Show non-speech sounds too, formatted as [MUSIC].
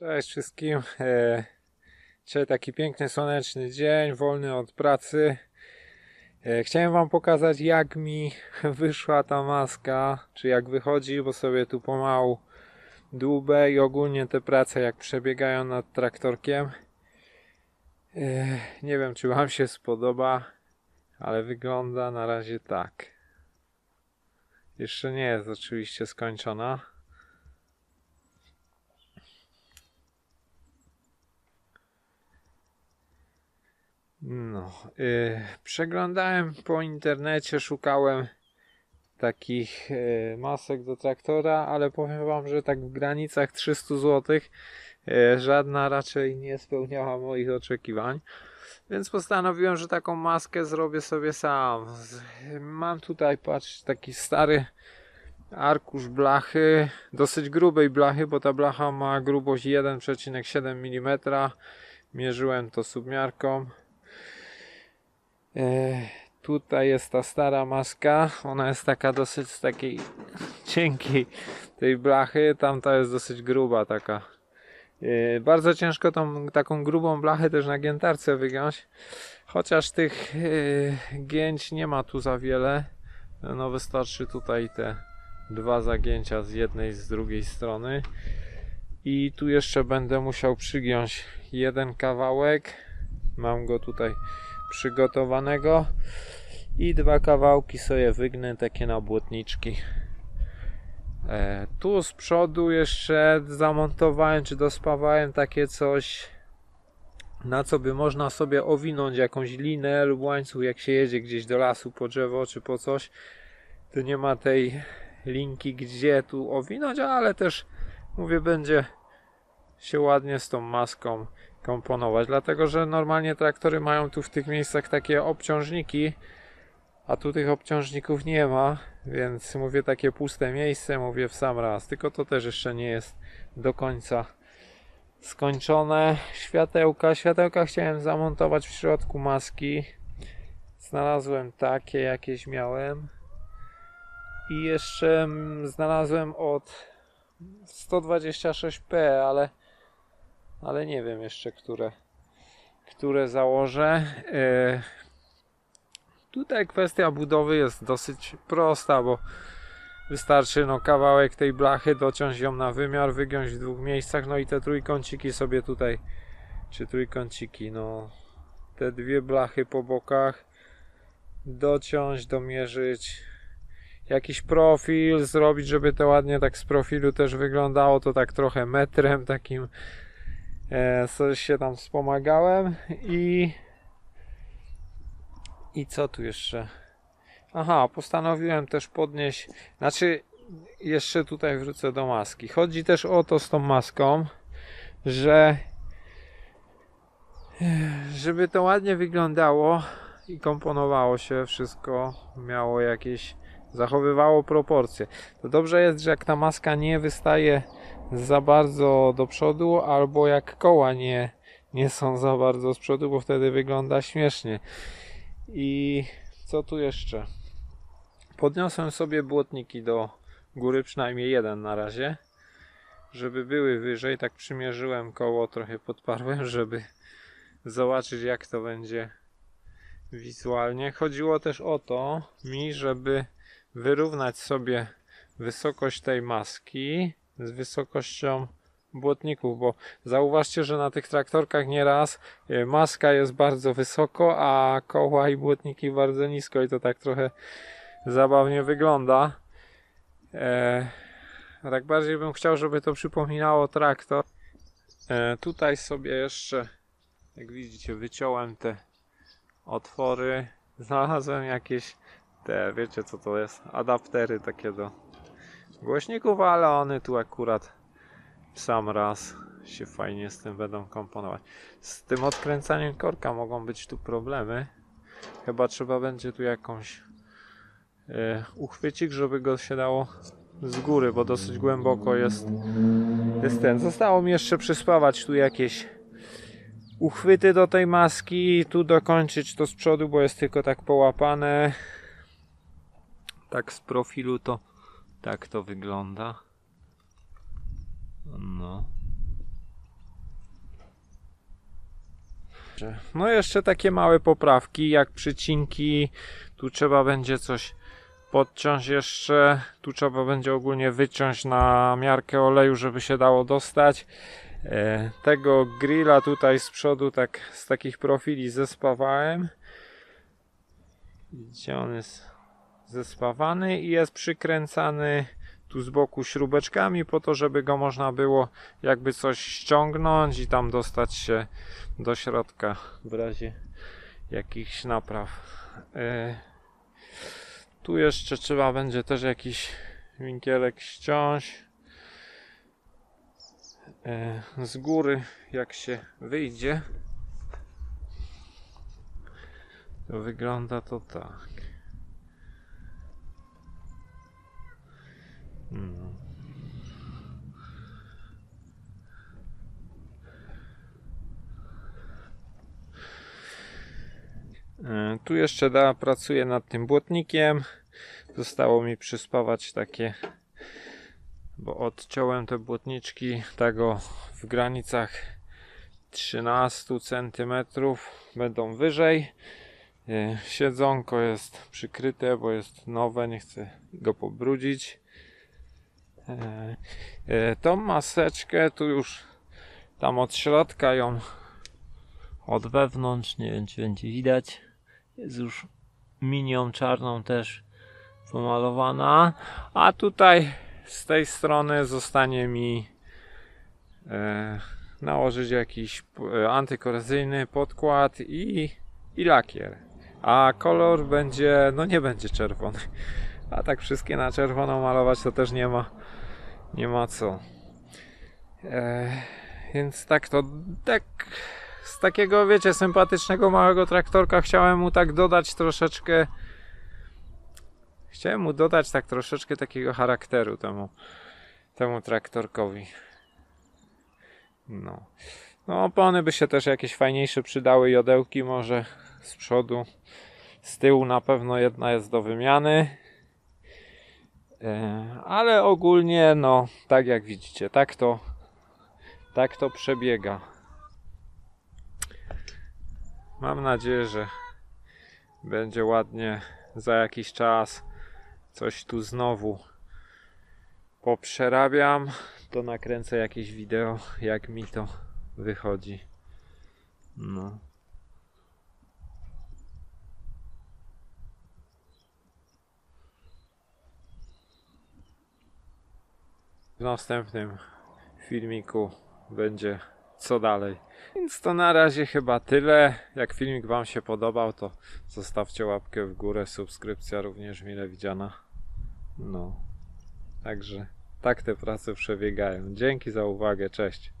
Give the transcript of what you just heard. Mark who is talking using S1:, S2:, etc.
S1: Cześć wszystkim. E, Dzisiaj taki piękny, słoneczny dzień, wolny od pracy. E, Chciałem Wam pokazać, jak mi wyszła ta maska, czy jak wychodzi, bo sobie tu pomału dłubę i ogólnie te prace, jak przebiegają nad traktorkiem. E, Nie wiem, czy Wam się spodoba, ale wygląda na razie tak. Jeszcze nie jest oczywiście skończona. No, y, przeglądałem po internecie, szukałem takich y, masek do traktora, ale powiem wam, że tak w granicach 300 zł y, żadna raczej nie spełniała moich oczekiwań. Więc postanowiłem, że taką maskę zrobię sobie sam. Mam tutaj, patrz, taki stary arkusz blachy, dosyć grubej blachy, bo ta blacha ma grubość 1,7 mm. Mierzyłem to submiarką. E, tutaj jest ta stara maska. Ona jest taka dosyć z takiej [LAUGHS] cienkiej tej blachy. Tamta jest dosyć gruba taka. E, bardzo ciężko tą taką grubą blachę też na giętarce wygiąć. Chociaż tych e, gięć nie ma tu za wiele. No wystarczy tutaj te dwa zagięcia z jednej z drugiej strony. I tu jeszcze będę musiał przygiąć jeden kawałek. Mam go tutaj przygotowanego i dwa kawałki sobie wygnę takie na błotniczki e, tu z przodu jeszcze zamontowałem czy dospawałem takie coś na co by można sobie owinąć jakąś linę lub łańcuch jak się jedzie gdzieś do lasu po drzewo czy po coś. To nie ma tej linki gdzie tu owinąć ale też mówię będzie się ładnie z tą maską komponować, dlatego że normalnie traktory mają tu w tych miejscach takie obciążniki, a tu tych obciążników nie ma, więc mówię takie puste miejsce, mówię w sam raz, tylko to też jeszcze nie jest do końca skończone. Światełka, światełka chciałem zamontować w środku maski. Znalazłem takie, jakieś miałem. I jeszcze mm, znalazłem od 126p, ale ale nie wiem jeszcze, które, które założę. E, Tutaj kwestia budowy jest dosyć prosta, bo wystarczy no, kawałek tej blachy, dociąć ją na wymiar, wygiąć w dwóch miejscach, no i te trójkąciki sobie tutaj, czy trójkąciki, no te dwie blachy po bokach dociąć, domierzyć jakiś profil zrobić, żeby to ładnie tak z profilu też wyglądało, to tak trochę metrem takim e, się tam wspomagałem i i co tu jeszcze? Aha, postanowiłem też podnieść znaczy jeszcze tutaj wrócę do maski. Chodzi też o to z tą maską że żeby to ładnie wyglądało i komponowało się wszystko miało jakieś zachowywało proporcje. To dobrze jest, że jak ta maska nie wystaje za bardzo do przodu, albo jak koła nie, nie są za bardzo z przodu, bo wtedy wygląda śmiesznie. I co tu jeszcze? Podniosłem sobie błotniki do góry, przynajmniej jeden na razie, żeby były wyżej. Tak przymierzyłem koło, trochę podparłem, [LAUGHS] żeby zobaczyć jak to będzie wizualnie. Chodziło też o to mi, żeby wyrównać sobie wysokość tej maski z wysokością błotników, bo zauważcie, że na tych traktorkach nieraz e, maska jest bardzo wysoko, a koła i błotniki bardzo nisko i to tak trochę zabawnie wygląda. E, tak bardziej bym chciał, żeby to przypominało traktor. E, tutaj sobie jeszcze, jak widzicie, wyciąłem te otwory. Znalazłem jakieś te, wiecie co to jest, adaptery takie do głośników, ale one tu akurat sam raz się fajnie z tym będą komponować. Z tym odkręcaniem korka mogą być tu problemy. Chyba trzeba będzie tu jakąś e, uchwycik, żeby go się dało z góry, bo dosyć głęboko jest, jest ten. Zostało mi jeszcze przyspawać tu jakieś uchwyty do tej maski, tu dokończyć to z przodu, bo jest tylko tak połapane. Tak z profilu to tak to wygląda. No. No jeszcze takie małe poprawki, jak przycinki. Tu trzeba będzie coś podciąć jeszcze. Tu trzeba będzie ogólnie wyciąć na miarkę oleju, żeby się dało dostać. E, tego grilla tutaj z przodu, tak z takich profili zespawałem. Gdzie on jest? Zespawany i jest przykręcany tu z boku śrubeczkami po to, żeby go można było jakby coś ściągnąć i tam dostać się do środka w razie jakichś napraw. E, tu jeszcze trzeba będzie też jakiś winkielek ściąć e, z góry jak się wyjdzie to wygląda to tak Hmm. E, Tu jeszcze da, pracuję nad tym błotnikiem. Zostało mi przyspawać takie, bo odciąłem te błotniczki tego w granicach 13 cm. Będą wyżej. E, Siedzonko jest przykryte, bo jest nowe, nie chcę go pobrudzić. E, e, Tą maseczkę tu już tam od środka ją od wewnątrz, nie wiem czy będzie widać, jest już minią czarną też pomalowana, a tutaj z tej strony zostanie mi e, nałożyć jakiś antykorozyjny podkład i, i lakier. A kolor będzie, no nie będzie czerwony. A tak wszystkie na czerwono malować to też nie ma, nie ma co. E, więc tak to, tak z takiego, wiecie, sympatycznego małego traktorka chciałem mu tak dodać troszeczkę. Chciałem mu dodać tak troszeczkę takiego charakteru temu, temu traktorkowi. No. No, opony by się też jakieś fajniejsze przydały, jodełki może z przodu. Z tyłu na pewno jedna jest do wymiany. E, Ale ogólnie, no, tak jak widzicie, tak to, tak to przebiega. Mam nadzieję, że będzie ładnie za jakiś czas. Coś tu znowu poprzerabiam. To nakręcę jakieś wideo, jak mi to wychodzi. No. W następnym filmiku będzie co dalej. Więc to na razie chyba tyle. Jak filmik Wam się podobał, to zostawcie łapkę w górę, subskrypcja również mile widziana. No. Także tak te prace przebiegają. Dzięki za uwagę, cześć.